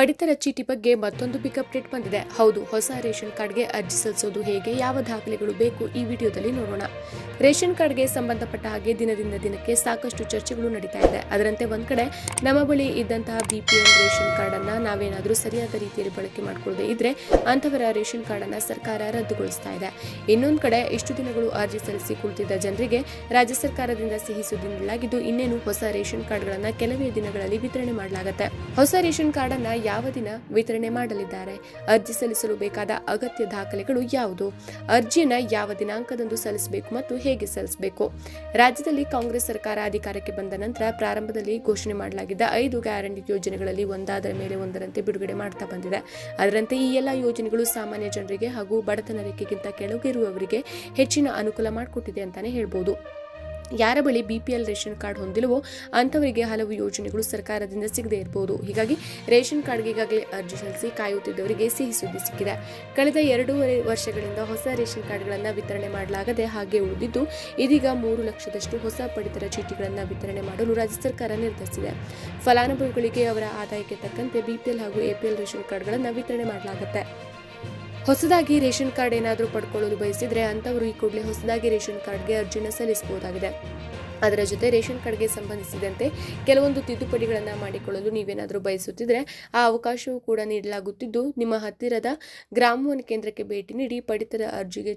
ಪಡಿತರ ಚೀಟಿ ಬಗ್ಗೆ ಮತ್ತೊಂದು ಪಿಕಪ್ ಅಪ್ಡೇಟ್ ಬಂದಿದೆ. ಹೌದು, ಹೊಸ ರೇಷನ್ ಕಾರ್ಡ್ಗೆ ಅರ್ಜಿ ಸಲ್ಲಿಸೋದು ಹೇಗೆ, ಯಾವ ದಾಖಲೆಗಳು ಬೇಕು ಈ ವಿಡಿಯೋದಲ್ಲಿ ನೋಡೋಣ. ರೇಷನ್ ಕಾರ್ಡ್ಗೆ ಸಂಬಂಧಪಟ್ಟ ಹಾಗೆ ದಿನದಿಂದ ದಿನಕ್ಕೆ ಸಾಕಷ್ಟು ಚರ್ಚೆಗಳು ನಡೀತಾ ಇದೆ. ಅದರಂತೆ ಒಂದ್ ಕಡೆ ನಮ್ಮ ಬಳಿ ಇದ್ದಂತಹ ಬಿಪಿಎಲ್ ರೇಷನ್ ಕಾರ್ಡ್ ಅನ್ನ ನಾವೇನಾದರೂ ಸರಿಯಾದ ರೀತಿಯಲ್ಲಿ ಬಳಕೆ ಮಾಡಿಕೊಳ್ಳದೆ ಇದ್ರೆ ಅಂತವರ ರೇಷನ್ ಕಾರ್ಡ್ ಅನ್ನ ಸರ್ಕಾರ ರದ್ದುಗೊಳಿಸ್ತಾ ಇದೆ. ಇನ್ನೊಂದು ಕಡೆ ಇಷ್ಟು ದಿನಗಳು ಅರ್ಜಿ ಸಲ್ಲಿಸಿ ಕುಳಿತಿದ್ದ ಜನರಿಗೆ ರಾಜ್ಯ ಸರ್ಕಾರದಿಂದ ಸಿಹಿ ಸುದ್ದಿ ನೀಡಲಾಗಿದ್ದು, ಇನ್ನೇನು ಹೊಸ ರೇಷನ್ ಕಾರ್ಡ್ಗಳನ್ನ ಕೆಲವೇ ದಿನಗಳಲ್ಲಿ ವಿತರಣೆ ಮಾಡಲಾಗುತ್ತೆ. ಹೊಸ ರೇಷನ್ ಕಾರ್ಡ್ ಅನ್ನ ಯಾವ ದಿನ ವಿತರಣೆ ಮಾಡಲಿದ್ದಾರೆ? ಅರ್ಜಿ ಸಲ್ಲಿಸಲು ಬೇಕಾದ ಅಗತ್ಯ ದಾಖಲೆಗಳು ಯಾವುದು? ಅರ್ಜಿಯನ್ನು ಯಾವ ದಿನಾಂಕದಂದು ಸಲ್ಲಿಸಬೇಕು ಮತ್ತು ಹೇಗೆ ಸಲ್ಲಿಸಬೇಕು? ರಾಜ್ಯದಲ್ಲಿ ಕಾಂಗ್ರೆಸ್ ಸರ್ಕಾರ ಅಧಿಕಾರಕ್ಕೆ ಬಂದ ನಂತರ ಪ್ರಾರಂಭದಲ್ಲಿ ಘೋಷಣೆ ಮಾಡಲಾಗಿದ್ದ ಐದು ಗ್ಯಾರಂಟಿ ಯೋಜನೆಗಳಲ್ಲಿ ಒಂದಾದರ ಮೇಲೆ ಒಂದರಂತೆ ಬಿಡುಗಡೆ ಮಾಡ್ತಾ ಬಂದಿದೆ. ಅದರಂತೆ ಈ ಎಲ್ಲ ಯೋಜನೆಗಳು ಸಾಮಾನ್ಯ ಜನರಿಗೆ ಹಾಗೂ ಬಡತನ ರೇಖೆಗಿಂತ ಕೆಳಗಿರುವವರಿಗೆ ಹೆಚ್ಚಿನ ಅನುಕೂಲ ಮಾಡಿಕೊಟ್ಟಿದೆ ಅಂತಾನೆ ಹೇಳ್ಬೋದು. ಯಾರ ಬಳಿ B P L ration card ಹೊಂದಿಲ್ಲವೋ ಅಂಥವರಿಗೆ ಹಲವು ಯೋಜನೆಗಳು ಸರ್ಕಾರದಿಂದ ಸಿಗದೇ ಇರಬಹುದು ಹೀಗಾಗಿ ರೇಷನ್ ಕಾರ್ಡ್ಗೆ ಈಗಾಗಲೇ ಅರ್ಜಿ ಸಲ್ಲಿಸಿ ಕಾಯುತ್ತಿದ್ದವರಿಗೆ ಸಿಹಿ ಸುದ್ದಿ ಸಿಕ್ಕಿದೆ. ಕಳೆದ ಎರಡೂವರೆ ವರ್ಷಗಳಿಂದ ಹೊಸ ರೇಷನ್ ಕಾರ್ಡ್ಗಳನ್ನು ವಿತರಣೆ ಮಾಡಲಾಗದೆ ಹಾಗೆ ಉಳಿದಿದ್ದು, ಇದೀಗ ಮೂರು ಲಕ್ಷದಷ್ಟು ಹೊಸ ಪಡಿತರ ಚೀಟಿಗಳನ್ನು ವಿತರಣೆ ಮಾಡಲು ರಾಜ್ಯ ಸರ್ಕಾರ ನಿರ್ಧರಿಸಿದೆ. ಫಲಾನುಭವಿಗಳಿಗೆ ಅವರ ಆದಾಯಕ್ಕೆ ತಕ್ಕಂತೆ ಬಿಪಿಎಲ್ ಹಾಗೂ ಎಪಿಎಲ್ ರೇಷನ್ ಕಾರ್ಡ್ಗಳನ್ನು ವಿತರಣೆ ಮಾಡಲಾಗುತ್ತೆ. ಹೊಸದಾಗಿ ರೇಷನ್ ಕಾರ್ಡ್ ಏನಾದರೂ ಪಡ್ಕೊಳ್ಳಲು ಬಯಸಿದರೆ ಅಂಥವರು ಈ ಕೂಡಲೇ ಹೊಸದಾಗಿ ರೇಷನ್ ಕಾರ್ಡ್ಗೆ ಅರ್ಜಿನ ಸಲ್ಲಿಸಬಹುದಾಗಿದೆ ಅದರ ಜೊತೆ ರೇಷನ್ ಕಾರ್ಡ್ಗೆ ಸಂಬಂಧಿಸಿದಂತೆ ಕೆಲವೊಂದು ತಿದ್ದುಪಡಿಗಳನ್ನು ಮಾಡಿಕೊಳ್ಳಲು ನೀವೇನಾದರೂ ಬಯಸುತ್ತಿದ್ದರೆ ಆ ಅವಕಾಶವೂ ಕೂಡ ನೀಡಲಾಗುತ್ತಿದ್ದು. ನಿಮ್ಮ ಹತ್ತಿರದ ಗ್ರಾಮ ಒನ್ ಕೇಂದ್ರಕ್ಕೆ ಭೇಟಿ ನೀಡಿ ಪಡಿತರ ಅರ್ಜಿಗೆ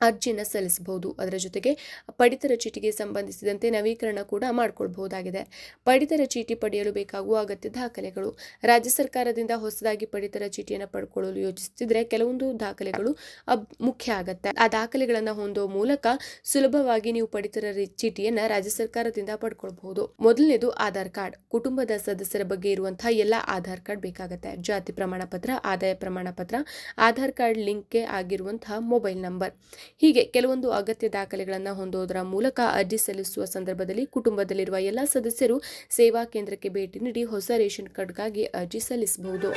ಅರ್ಜಿಯನ್ನು ಸಲ್ಲಿಸಬಹುದು. ಅದರ ಜೊತೆಗೆ ಪಡಿತರ ಚೀಟಿಗೆ ಸಂಬಂಧಿಸಿದಂತೆ ನವೀಕರಣ ಕೂಡ ಮಾಡಿಕೊಳ್ಬಹುದಾಗಿದೆ. ಪಡಿತರ ಚೀಟಿ ಪಡೆಯಲು ಬೇಕಾಗುವ ಅಗತ್ಯ ದಾಖಲೆಗಳು. ರಾಜ್ಯ ಸರ್ಕಾರದಿಂದ ಹೊಸದಾಗಿ ಪಡಿತರ ಚೀಟಿಯನ್ನು ಪಡ್ಕೊಳ್ಳಲು ಯೋಚಿಸುತ್ತಿದ್ರೆ ಕೆಲವೊಂದು ದಾಖಲೆಗಳು ಮುಖ್ಯ ಆಗತ್ತೆ. ಆ ದಾಖಲೆಗಳನ್ನು ಹೊಂದುವ ಮೂಲಕ ಸುಲಭವಾಗಿ ನೀವು ಪಡಿತರ ಚೀಟಿಯನ್ನು ರಾಜ್ಯ ಸರ್ಕಾರದಿಂದ ಪಡ್ಕೊಳ್ಬಹುದು. ಮೊದಲನೇದು ಆಧಾರ್ ಕಾರ್ಡ್. ಕುಟುಂಬದ ಸದಸ್ಯರ ಬಗ್ಗೆ ಇರುವಂತಹ ಎಲ್ಲ ಆಧಾರ್ ಕಾರ್ಡ್ ಬೇಕಾಗುತ್ತೆ. ಜಾತಿ ಪ್ರಮಾಣ ಪತ್ರ ಆದಾಯ ಪ್ರಮಾಣ ಪತ್ರ ಆಧಾರ್ ಕಾರ್ಡ್ ಲಿಂಕ್ಗೆ ಆಗಿರುವಂತಹ ಮೊಬೈಲ್ ನಂಬರ್. ಹೀಗೆ ಕೆಲವೊಂದು ಅಗತ್ಯ ದಾಖಲೆಗಳನ್ನು ಹೊಂದೋದರ ಮೂಲಕ ಅರ್ಜಿ ಸಲ್ಲಿಸುವ ಸಂದರ್ಭದಲ್ಲಿ ಕುಟುಂಬದಲ್ಲಿರುವ ಎಲ್ಲ ಸದಸ್ಯರು ಸೇವಾ ಕೇಂದ್ರಕ್ಕೆ ಭೇಟಿ ನೀಡಿ ಹೊಸ ರೇಷನ್ ಕಾರ್ಡ್ಗಾಗಿ ಅರ್ಜಿ ಸಲ್ಲಿಸಬಹುದು.